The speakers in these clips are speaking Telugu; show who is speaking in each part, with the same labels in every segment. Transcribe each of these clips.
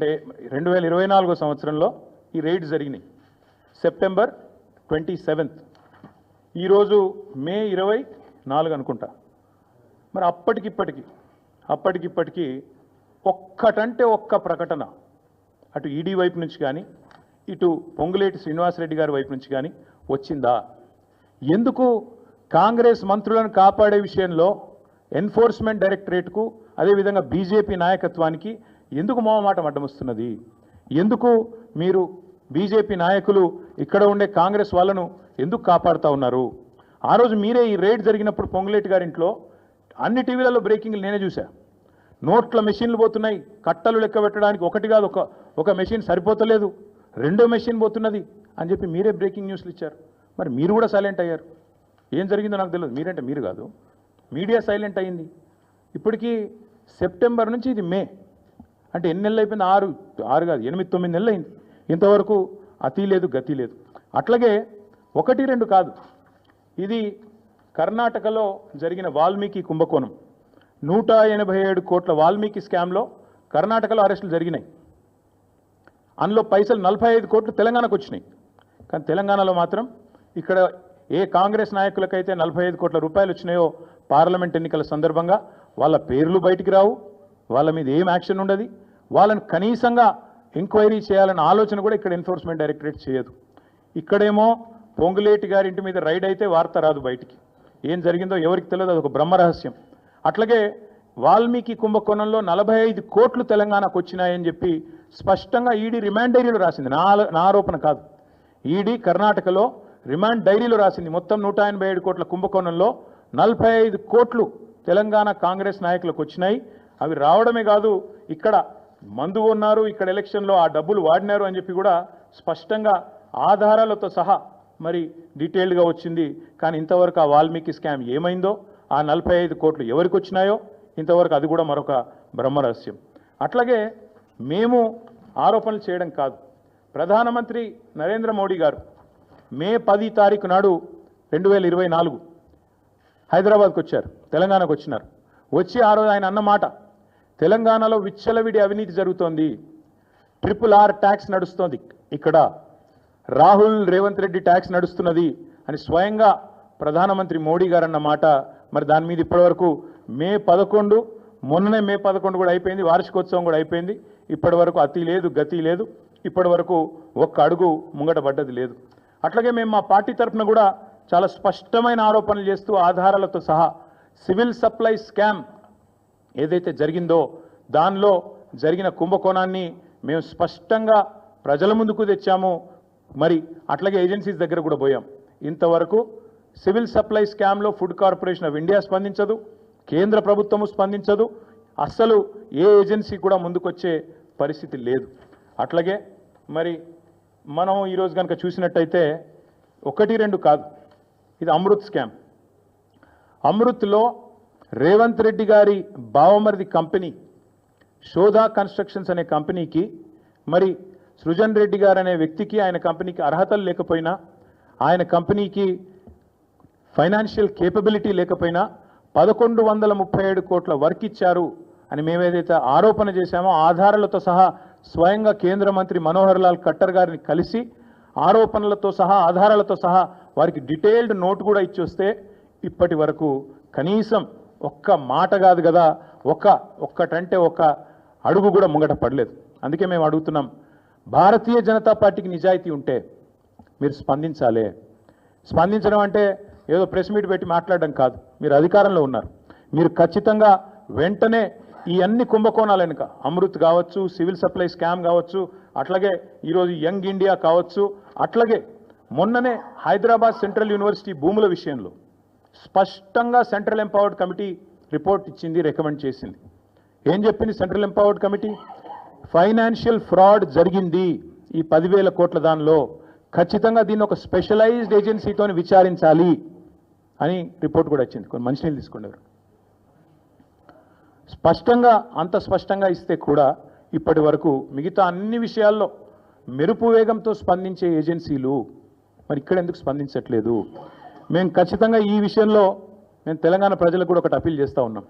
Speaker 1: అంటే రెండు వేల ఇరవై నాలుగో సంవత్సరంలో ఈ రైడ్ జరిగినాయి. September twenty seventh. ఈరోజు మే ఇరవై నాలుగు అనుకుంటా. మరి అప్పటికిప్పటికి అప్పటికిప్పటికి ఒక్కటంటే ఒక్క ప్రకటన అటు ఈడీ వైపు నుంచి కానీ ఇటు పొంగులేటి శ్రీనివాసరెడ్డి గారి వైపు నుంచి కానీ వచ్చిందా? ఎందుకు కాంగ్రెస్ మంత్రులను కాపాడే విషయంలో ఎన్ఫోర్స్మెంట్ డైరెక్టరేట్కు అదేవిధంగా బీజేపీ నాయకత్వానికి ఎందుకు మోహమాటం అడ్డమొస్తున్నది ఎందుకు మీరు బీజేపీ నాయకులు ఇక్కడ ఉండే కాంగ్రెస్ వాళ్ళను ఎందుకు కాపాడుతూ ఉన్నారు? ఆ రోజు మీరే ఈ రేడ్ జరిగినప్పుడు పొంగులేటి గారింట్లో అన్ని టీవీలలో బ్రేకింగ్లు నేనే చూశా. నోట్ల మెషిన్లు పోతున్నాయి. కట్టలు లెక్క పెట్టడానికి ఒకటి కాదు ఒక ఒక మెషిన్ సరిపోతలేదు. రెండో మెషిన్ పోతున్నది అని చెప్పి మీరే బ్రేకింగ్ న్యూస్లు ఇచ్చారు. మరి మీరు కూడా సైలెంట్ అయ్యారు. ఏం జరిగిందో నాకు తెలియదు. మీరంటే మీరు కాదు. మీడియా సైలెంట్ అయింది ఇప్పటికీ సెప్టెంబర్ నుంచి ఇది మే. అంటే ఎన్ని నెలలు అయిపోయింది? ఆరు. ఆరు కాదు ఎనిమిది తొమ్మిది నెలలు అయింది. ఇంతవరకు అతి లేదు గతి లేదు. అట్లాగే ఒకటి రెండు కాదు. ఇది కర్ణాటకలో జరిగిన వాల్మీకి కుంభకోణం. నూట ఎనభై ఏడు కోట్ల వాల్మీకి స్కామ్లో కర్ణాటకలో అరెస్టులు జరిగినాయి. అందులో పైసలు నలభై ఐదు కోట్లు తెలంగాణకు వచ్చినాయి. కానీ తెలంగాణలో మాత్రం ఇక్కడ ఏ కాంగ్రెస్ నాయకులకైతే నలభై ఐదు కోట్ల రూపాయలు వచ్చినాయో పార్లమెంట్ ఎన్నికల సందర్భంగా వాళ్ళ పేర్లు బయటికి రావు. వాళ్ళ మీద ఏం యాక్షన్ ఉండదు. వాళ్ళని కనీసంగా ఎంక్వైరీ చేయాలన్న ఆలోచన కూడా ఇక్కడ ఎన్ఫోర్స్మెంట్ డైరెక్టరేట్ చేయదు. ఇక్కడేమో పొంగులేటి గారి ఇంటి మీద రైడ్ అయితే వార్త రాదు బయటికి. ఏం జరిగిందో ఎవరికి తెలియదు అదొక బ్రహ్మరహస్యం అట్లాగే వాల్మీకి కుంభకోణంలో నలభై ఐదు కోట్లు తెలంగాణకు వచ్చినాయని చెప్పి స్పష్టంగా ఈడీ రిమాండ్ డైరీలో రాసింది. నా నా ఆరోపణ కాదు. ఈడీ కర్ణాటకలో రిమాండ్ డైరీలో రాసింది. మొత్తం నూట ఎనభై ఏడు కోట్ల కుంభకోణంలో నలభై ఐదు కోట్లు తెలంగాణ కాంగ్రెస్ నాయకులకు వచ్చినాయి. అవి రావడమే కాదు ఇక్కడ మందు ఉన్నారు ఇక్కడ ఎలక్షన్లో ఆ డబ్బులు వాడినారు అని చెప్పి కూడా స్పష్టంగా ఆధారాలతో సహా మరి డీటెయిల్డ్గా వచ్చింది. కానీ ఇంతవరకు ఆ వాల్మీకి స్కామ్ ఏమైందో ఆ నలభై ఐదు కోట్లు ఎవరికి వచ్చినాయో ఇంతవరకు అది కూడా మరొక బ్రహ్మరహస్యం అట్లాగే మేము ఆరోపణలు చేయడం కాదు. ప్రధానమంత్రి నరేంద్ర మోడీ గారు మే పది తారీఖు నాడు రెండు వేల ఇరవై నాలుగు హైదరాబాద్కు వచ్చారు తెలంగాణకు వచ్చినారు. వచ్చి ఆ రోజు ఆయన అన్నమాట తెలంగాణలో విచ్చలవిడి అవినీతి జరుగుతోంది. ట్రిపుల్ ఆర్ ట్యాక్స్ నడుస్తోంది. ఇక్కడ రాహుల్ రేవంత్ రెడ్డి ట్యాక్స్ నడుస్తున్నది అని స్వయంగా ప్రధానమంత్రి మోడీ గారు అన్నమాట మరి దాని మీద ఇప్పటివరకు మే పదకొండు మొన్ననే మే పదకొండు కూడా అయిపోయింది వార్షికోత్సవం కూడా అయిపోయింది. ఇప్పటి వరకు అతి లేదు గతి లేదు. ఇప్పటి వరకు ఒక్క అడుగు ముంగట పడ్డది లేదు. అట్లాగే మేము మా పార్టీ తరఫున కూడా చాలా స్పష్టమైన ఆరోపణలు చేస్తూ ఆధారాలతో సహా సివిల్ సప్లై స్కామ్ ఏదైతే జరిగిందో దానిలో జరిగిన కుంభకోణాన్ని మేము స్పష్టంగా ప్రజల ముందుకు తెచ్చాము. మరి అట్లాగే ఏజెన్సీస్ దగ్గర కూడా పోయాం. ఇంతవరకు సివిల్ సప్లై స్కామ్లో ఫుడ్ కార్పొరేషన్ ఆఫ్ ఇండియా స్పందించదు. కేంద్ర ప్రభుత్వము స్పందించదు. అస్సలు ఏ ఏజెన్సీ కూడా ముందుకొచ్చే పరిస్థితి లేదు. అట్లాగే మరి మనం ఈరోజు కనుక చూసినట్టయితే ఒకటి రెండు కాదు. ఇది అమృత్ స్కామ్. అమృత్లో రేవంత్ రెడ్డి గారి బావమరిది కంపెనీ శోధా కన్స్ట్రక్షన్స్ అనే కంపెనీకి మరి సృజన్ రెడ్డి గారు అనే వ్యక్తికి ఆయన కంపెనీకి అర్హతలు లేకపోయినా ఆయన కంపెనీకి ఫైనాన్షియల్ కేపబిలిటీ లేకపోయినా పదకొండు వందల ముప్పై ఏడు కోట్ల వర్క్ ఇచ్చారు అని మేమేదైతే ఆరోపణ చేశామో ఆధారాలతో సహా స్వయంగా కేంద్ర మంత్రి మనోహర్ లాల్ ఖట్టర్ గారిని కలిసి ఆరోపణలతో సహా ఆధారాలతో సహా వారికి డీటెయిల్డ్ నోట్ కూడా ఇచ్చొస్తే ఇప్పటి వరకు కనీసం ఒక్క మాట కాదు కదా ఒక్క ఒక్కటంటే ఒక్క అడుగు కూడా ముంగట పడలేదు. అందుకే మేము అడుగుతున్నాం భారతీయ జనతా పార్టీకి నిజాయితీ ఉంటే మీరు స్పందించాలి. స్పందించడం అంటే ఏదో ప్రెస్ మీట్ పెట్టి మాట్లాడడం కాదు మీరు అధికారంలో ఉన్నారు. మీరు ఖచ్చితంగా వెంటనే ఈ అన్ని కుంభకోణాలు వెనుక అమృత్ కావచ్చు సివిల్ సప్లై స్కామ్ కావచ్చు అట్లాగే ఈరోజు యంగ్ ఇండియా కావచ్చు అట్లాగే మొన్ననే హైదరాబాద్ సెంట్రల్ యూనివర్సిటీ భూముల విషయంలో స్పష్టంగా సెంట్రల్ ఎంపవర్డ్ కమిటీ రిపోర్ట్ ఇచ్చింది రికమెండ్ చేసింది. ఏం చెప్పింది central empowered committee? Financial fraud జరిగింది ఈ పదివేల కోట్ల దానిలో. ఖచ్చితంగా దీన్ని ఒక స్పెషలైజ్డ్ ఏజెన్సీతో విచారించాలి అని రిపోర్ట్ కూడా వచ్చింది కొన్ని మంచినీళ్ళు తీసుకున్నారు స్పష్టంగా అంత స్పష్టంగా ఇస్తే కూడా ఇప్పటి వరకు మిగతా అన్ని విషయాల్లో మెరుపు వేగంతో స్పందించే ఏజెన్సీలు మరి ఇక్కడ ఎందుకు స్పందించట్లేదు? మేము ఖచ్చితంగా ఈ విషయంలో మేము తెలంగాణ ప్రజలకు కూడా ఒకటి అప్పీల్ చేస్తూ ఉన్నాం.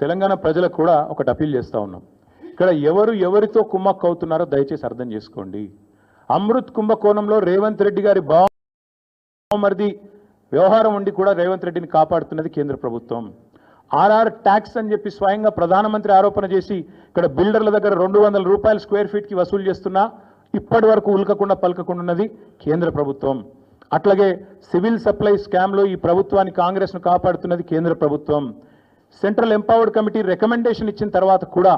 Speaker 1: తెలంగాణ ప్రజలకు కూడా ఒకటి అప్పీల్ చేస్తూ ఉన్నాం. ఇక్కడ ఎవరు ఎవరితో కుమ్మక్కు అవుతున్నారో దయచేసి అర్థం చేసుకోండి. అమృత్ కుంభకోణంలో రేవంత్ రెడ్డి గారి బావమరిది వ్యవహారం ఉండి కూడా రేవంత్ రెడ్డిని కాపాడుతున్నది కేంద్ర ప్రభుత్వం. ఆర్ఆర్ ట్యాక్స్ అని చెప్పి స్వయంగా ప్రధానమంత్రి ఆరోపణ చేసి ఇక్కడ బిల్డర్ల దగ్గర రెండు వందల రూపాయలు స్క్వేర్ ఫీట్కి వసూలు చేస్తున్నా ఇప్పటి వరకు ఉల్కకుండా పలకకుండా ఉన్నది కేంద్ర ప్రభుత్వం. అట్లాగే సివిల్ సప్లై స్కామ్లో ఈ ప్రభుత్వాన్ని కాంగ్రెస్ను కాపాడుతున్నది కేంద్ర ప్రభుత్వం. సెంట్రల్ ఎంపవర్డ్ కమిటీ రికమెండేషన్ ఇచ్చిన తర్వాత కూడా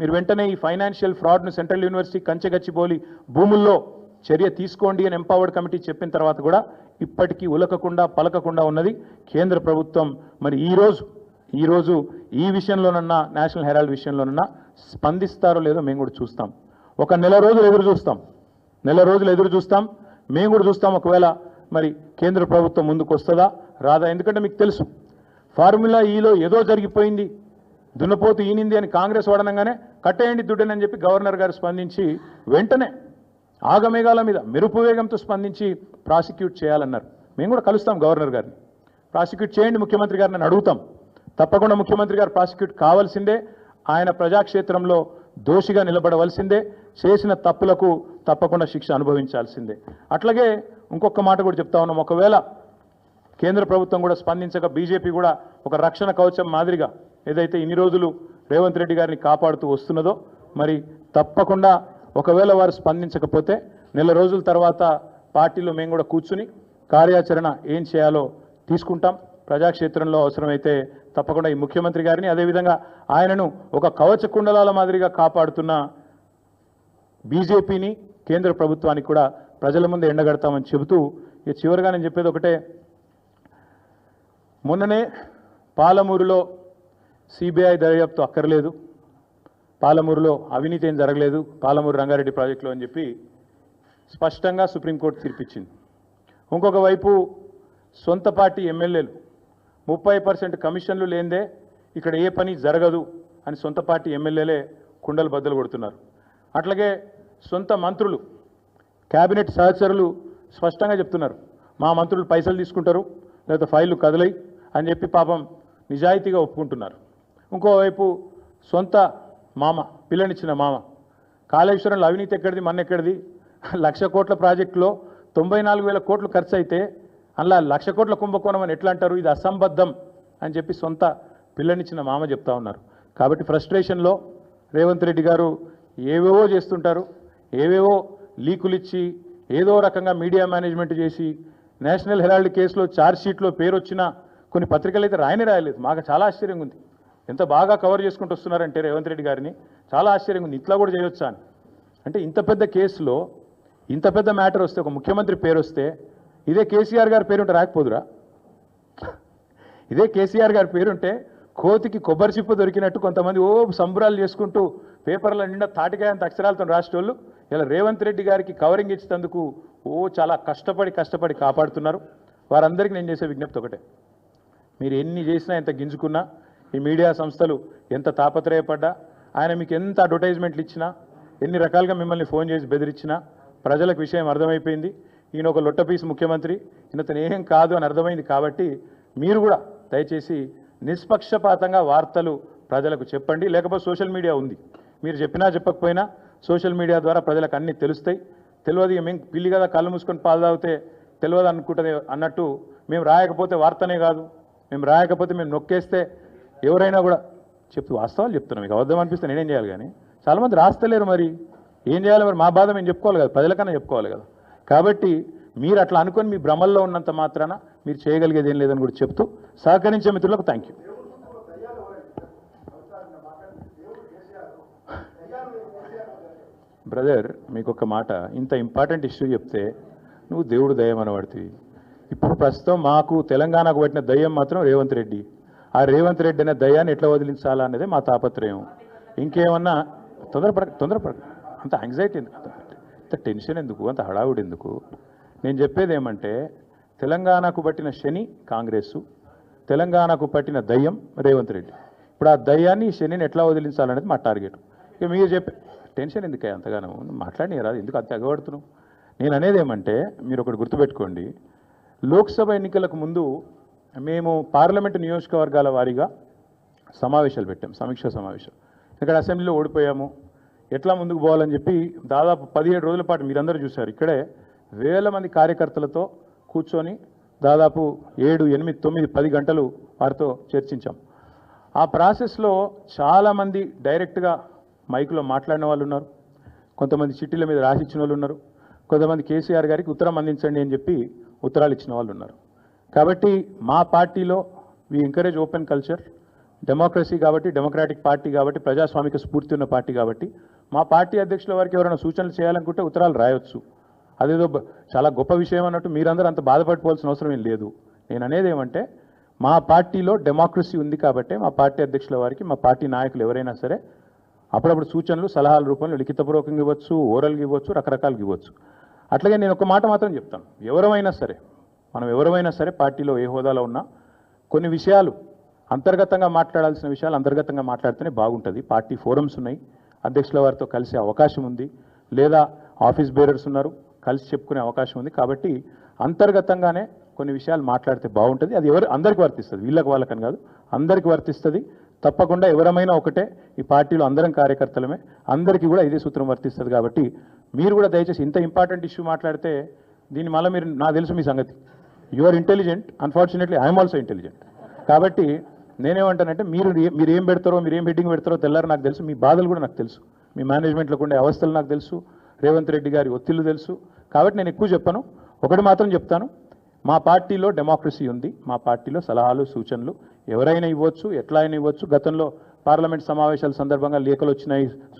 Speaker 1: మీరు వెంటనే ఈ ఫైనాన్షియల్ ఫ్రాడ్ను సెంట్రల్ యూనివర్సిటీ కంచెగచ్చిబోలి భూముల్లో చర్య తీసుకోండి అని ఎంపవర్డ్ కమిటీ చెప్పిన తర్వాత కూడా ఇప్పటికీ ఉలకకుండా పలకకుండా ఉన్నది కేంద్ర ప్రభుత్వం. మరి ఈరోజు ఈరోజు ఈ విషయంలోనన్నా నేషనల్ హెరాల్డ్ విషయంలోనన్నా స్పందిస్తారో లేదో మేము కూడా చూస్తాం. ఒక నెల రోజులు ఎదురు చూస్తాం. నెల రోజులు ఎదురు చూస్తాం. మేము కూడా చూస్తాం ఒకవేళ మరి కేంద్ర ప్రభుత్వం ముందుకు వస్తుందా రాదా? ఎందుకంటే మీకు తెలుసు ఫార్ములా ఈలో ఏదో జరిగిపోయింది దున్నపోతు ఈనింది అని కాంగ్రెస్ వాడనంగానే కట్టేయండి దుడ్డనని చెప్పి గవర్నర్ గారు స్పందించి వెంటనే ఆగమేఘాల మీద మెరుపు వేగంతో స్పందించి ప్రాసిక్యూట్ చేయాలన్నారు. మేము కూడా కలుస్తాం గవర్నర్ గారిని. ప్రాసిక్యూట్ చేయండి ముఖ్యమంత్రి గారిని అడుగుతాం. తప్పకుండా ముఖ్యమంత్రి గారు ప్రాసిక్యూట్ కావాల్సిందే. ఆయన ప్రజాక్షేత్రంలో దోషిగా నిలబడవలసిందే. చేసిన తప్పులకు తప్పకుండా శిక్ష అనుభవించాల్సిందే. అట్లాగే ఇంకొక మాట కూడా చెప్తా ఉన్నాం. ఒకవేళ కేంద్ర ప్రభుత్వం కూడా స్పందించక బీజేపీ కూడా ఒక రక్షణ కవచం మాదిరిగా ఏదైతే ఇన్ని రోజులు రేవంత్ రెడ్డి గారిని కాపాడుతూ వస్తున్నదో మరి తప్పకుండా ఒకవేళ వారు స్పందించకపోతే నెల రోజుల తర్వాత పార్టీలో మేము కూడా కూర్చుని కార్యాచరణ ఏం చేయాలో తీసుకుంటాం. ప్రజాక్షేత్రంలో అవసరమైతే తప్పకుండా ఈ ముఖ్యమంత్రి గారిని అదేవిధంగా ఆయనను ఒక కవచ కుండలాల మాదిరిగా కాపాడుతున్న బీజేపీని కేంద్ర ప్రభుత్వానికి కూడా ప్రజల ముందు ఎండగడతామని చెబుతూ ఇక చివరిగా నేను చెప్పేది ఒకటే. మొన్ననే పాలమూరులో సిబిఐ దర్యాప్తు అక్కర్లేదు. పాలమూరులో అవినీతి ఏం జరగలేదు. పాలమూరు రంగారెడ్డి ప్రాజెక్టులో అని చెప్పి స్పష్టంగా సుప్రీంకోర్టు తీర్పిచ్చింది. ఇంకొక వైపు సొంత పార్టీ ఎమ్మెల్యేలు ముప్పై పర్సెంట్ కమిషన్లు లేందే ఇక్కడ ఏ పని జరగదు అని సొంత పార్టీ ఎమ్మెల్యేలే కుండలు బద్దలు కొడుతున్నారు. అట్లాగే సొంత మంత్రులు కేబినెట్ సహచరులు స్పష్టంగా చెప్తున్నారు. మా మంత్రులు పైసలు తీసుకుంటారు లేదా ఫైళ్ళు కదలై అని చెప్పి పాపం నిజాయితీగా ఒప్పుకుంటున్నారు. ఇంకోవైపు సొంత మామ పిల్లనిచ్చిన మామ కాళేశ్వరంలో అవినీతి ఎక్కడిది మన ఎక్కడిది? లక్ష కోట్ల ప్రాజెక్టులో తొంభై నాలుగు వేల కోట్లు ఖర్చు అయితే అలా లక్ష కోట్ల కుంభకోణం అని ఎట్లా అంటారు ఇది అసంబద్ధం అని చెప్పి సొంత పిల్లనిచ్చిన మామ చెప్తా ఉన్నారు. కాబట్టి ఫ్రస్ట్రేషన్లో రేవంత్ రెడ్డి గారు ఏవేవో చేస్తుంటారు ఏవేవో లీకులు ఇచ్చి ఏదో రకంగా మీడియా మేనేజ్మెంట్ చేసి నేషనల్ హెరాల్డ్ కేసులో ఛార్జ్ షీట్లో పేరు వచ్చిన కొన్ని పత్రికలు అయితే రాయనే రాయలేదు. మాకు చాలా ఆశ్చర్యంగా ఉంది. ఎంత బాగా కవర్ చేసుకుంటూ వస్తున్నారంటే రేవంత్ రెడ్డి గారిని చాలా ఆశ్చర్యంగా ఉంది. ఇట్లా కూడా చేయొచ్చా అని. అంటే ఇంత పెద్ద కేసులో ఇంత పెద్ద మ్యాటర్ వస్తే ఒక ముఖ్యమంత్రి పేరు వస్తే ఇదే కేసీఆర్ గారి పేరుంటే రాకపోదురా? ఇదే కేసీఆర్ గారి పేరుంటే కోతికి కొబ్బరి చిప్ప దొరికినట్టు కొంతమంది ఓ సంబరాలు చేసుకుంటూ పేపర్ల నిండా తాటికాయ అంత అక్షరాలతో రాసేటోళ్ళు. ఇలా రేవంత్ రెడ్డి గారికి కవరింగ్ ఇచ్చినందుకు ఓ చాలా కష్టపడి కష్టపడి కాపాడుతున్నారు. వారందరికీ నేను చేసే విజ్ఞప్తి ఒకటే. మీరు ఎన్ని చేసినా ఎంత గింజుకున్నా ఈ మీడియా సంస్థలు ఎంత తాపత్రయపడ్డా ఆయన మీకు ఎంత అడ్వర్టైజ్మెంట్లు ఇచ్చినా ఎన్ని రకాలుగా మిమ్మల్ని ఫోన్ చేసి బెదిరించినా ప్రజలకు విషయం అర్థమైపోయింది. ఈయన ఒక లొట్టపీస్ ముఖ్యమంత్రి. ఈయనతను ఏం కాదు అని అర్థమైంది కాబట్టి మీరు కూడా దయచేసి నిష్పక్షపాతంగా వార్తలు ప్రజలకు చెప్పండి. లేకపోతే సోషల్ మీడియా ఉంది. మీరు చెప్పినా చెప్పకపోయినా సోషల్ మీడియా ద్వారా ప్రజలకు అన్నీ తెలుస్తాయి. తెలియదు మేము పిల్లి కదా కళ్ళు మూసుకొని పాలు తాగితే తెలియదు అనుకుంటుంది అన్నట్టు మేము రాయకపోతే వార్తనే కాదు. మేము రాయకపోతే మేము నొక్కేస్తే ఎవరైనా కూడా చెప్తూ వాస్తవాలు చెప్తున్నాం మీకు అబద్ధం అనిపిస్తే నేనేం చేయాలి కానీ చాలామంది రాస్తలేరు మరి. ఏం చేయాలి మరి? మా బాధ మేము చెప్పుకోవాలి కదా. ప్రజలకన్నా చెప్పుకోవాలి కదా. కాబట్టి మీరు అట్లా అనుకొని మీ భ్రమల్లో ఉన్నంత మాత్రాన మీరు చేయగలిగేది ఏం లేదని కూడా చెప్తూ సహకరించే మిత్రులకు థ్యాంక్ యూ బ్రదర్ మీకు ఒక మాట ఇంత ఇంపార్టెంట్ ఇష్యూ చెప్తే నువ్వు దేవుడు దయ్యం అనబడుతుంది ఇప్పుడు ప్రస్తుతం మాకు తెలంగాణకు పట్టిన దయ్యం మాత్రం రేవంత్ రెడ్డి. ఆ రేవంత్ రెడ్డి అనే దయ్యాన్ని ఎట్లా వదిలించాలా అనేది మా తాపత్రయం. ఇంకేమన్నా తొందరపడ తొందరపడ అంత యాంగ్జైటీ ఎందుకు అంత టెన్షన్ ఎందుకు? అంత హడావుడి ఎందుకు? నేను చెప్పేది ఏమంటే తెలంగాణకు పట్టిన శని కాంగ్రెస్సు తెలంగాణకు పట్టిన దయ్యం రేవంత్ రెడ్డి. ఇప్పుడు ఆ దయ్యాన్ని శనిని ఎట్లా వదిలించాలనేది మా టార్గెట్. ఇక మీరు చెప్పే టెన్షన్ ఎందుకే అంతగానో? మాట్లాడిన రాదు ఎందుకు అంత ఎగబడుతున్నావు? నేను అనేది ఏమంటే మీరు ఒకటి గుర్తుపెట్టుకోండి. లోక్సభ ఎన్నికలకు ముందు మేము పార్లమెంటు నియోజకవర్గాల వారీగా సమావేశాలు పెట్టాం సమీక్ష సమావేశం. ఇక్కడ అసెంబ్లీలో ఓడిపోయాము ఎట్లా ముందుకు పోవాలని చెప్పి దాదాపు పదిహేడు రోజుల పాటు మీరందరూ చూశారు. ఇక్కడే వేల మంది కార్యకర్తలతో కూర్చొని దాదాపు ఏడు ఎనిమిది తొమ్మిది పది గంటలు వారితో చర్చించాం. ఆ ప్రాసెస్లో చాలామంది డైరెక్ట్గా మైకులో మాట్లాడిన వాళ్ళు ఉన్నారు. కొంతమంది చిట్టీల మీద రాసిచ్చిన వాళ్ళు ఉన్నారు. కొంతమంది కేసీఆర్ గారికి ఉత్తరం అందించండి అని చెప్పి ఉత్తరాలు ఇచ్చిన వాళ్ళు ఉన్నారు. కాబట్టి మా పార్టీలో we encourage open culture democracy కాబట్టి డెమోక్రాటిక్ పార్టీ కాబట్టి ప్రజాస్వామిక స్ఫూర్తి ఉన్న పార్టీ కాబట్టి మా పార్టీ అధ్యక్షుల వారికి ఎవరైనా సూచనలు చేయాలనుకుంటే ఉత్తరాలు రాయొచ్చు. అదేదో చాలా గొప్ప విషయం అన్నట్టు మీరందరూ అంత బాధపడిపోవాల్సిన అవసరం ఏం లేదు. నేను అనేది ఏమంటే మా పార్టీలో డెమోక్రసీ ఉంది కాబట్టి మా పార్టీ అధ్యక్షుల వారికి మా పార్టీ నాయకులు ఎవరైనా సరే అప్పుడప్పుడు సూచనలు సలహాల రూపంలో లిఖితపూర్వకంగా ఇవ్వచ్చు ఓరల్గా ఇవ్వచ్చు రకరకాలుగా ఇవ్వచ్చు. అట్లాగే నేను ఒక మాట మాత్రం చెప్తాను. ఎవరమైనా సరే మనం ఎవరమైనా సరే పార్టీలో ఏ హోదాలో ఉన్నా కొన్ని విషయాలు అంతర్గతంగా మాట్లాడాల్సిన విషయాలు అంతర్గతంగా మాట్లాడితేనే బాగుంటుంది. పార్టీ ఫోరమ్స్ ఉన్నాయి. అధ్యక్షుల వారితో కలిసే అవకాశం ఉంది. లేదా ఆఫీస్ బేరర్స్ ఉన్నారు కలిసి చెప్పుకునే అవకాశం ఉంది. కాబట్టి అంతర్గతంగానే కొన్ని విషయాలు మాట్లాడితే బాగుంటుంది. అది ఎవరు అందరికి వర్తిస్తుంది. వీళ్ళకి వాళ్ళకని కాదు. అందరికి వర్తిస్తుంది. తప్పకుండా ఎవరమైనా ఒకటే ఈ పార్టీలో అందరం కార్యకర్తలమే. అందరికీ కూడా ఇదే సూత్రం వర్తిస్తుంది కాబట్టి మీరు కూడా దయచేసి ఇంత ఇంపార్టెంట్ ఇష్యూ మాట్లాడితే దీని మళ్ళీ మీరు నాకు తెలుసు మీ సంగతి. You are intelligent unfortunately I'm also intelligent కాబట్టి నేనేమంటానంటే మీరు మీరు ఏం పెడతారో మీరు ఏం హెడ్డింగ్ పెడతారో తెల్లారు నాకు తెలుసు. మీ బాధలు కూడా నాకు తెలుసు. మీ మేనేజ్మెంట్లోకి ఉండే అవస్థలు నాకు తెలుసు. రేవంత్ రెడ్డి గారి ఒత్తిళ్ళు తెలుసు. కాబట్టి నేను ఎక్కువ చెప్పను. ఒకటి మాత్రం చెప్తాను. మా పార్టీలో డెమోక్రసీ ఉంది. మా పార్టీలో సలహాలు సూచనలు ఎవరైనా ఇవ్వచ్చు ఎట్లా అయినా ఇవ్వచ్చు. గతంలో పార్లమెంట్ సమావేశాల సందర్భంగా లేఖలు వచ్చినాయి.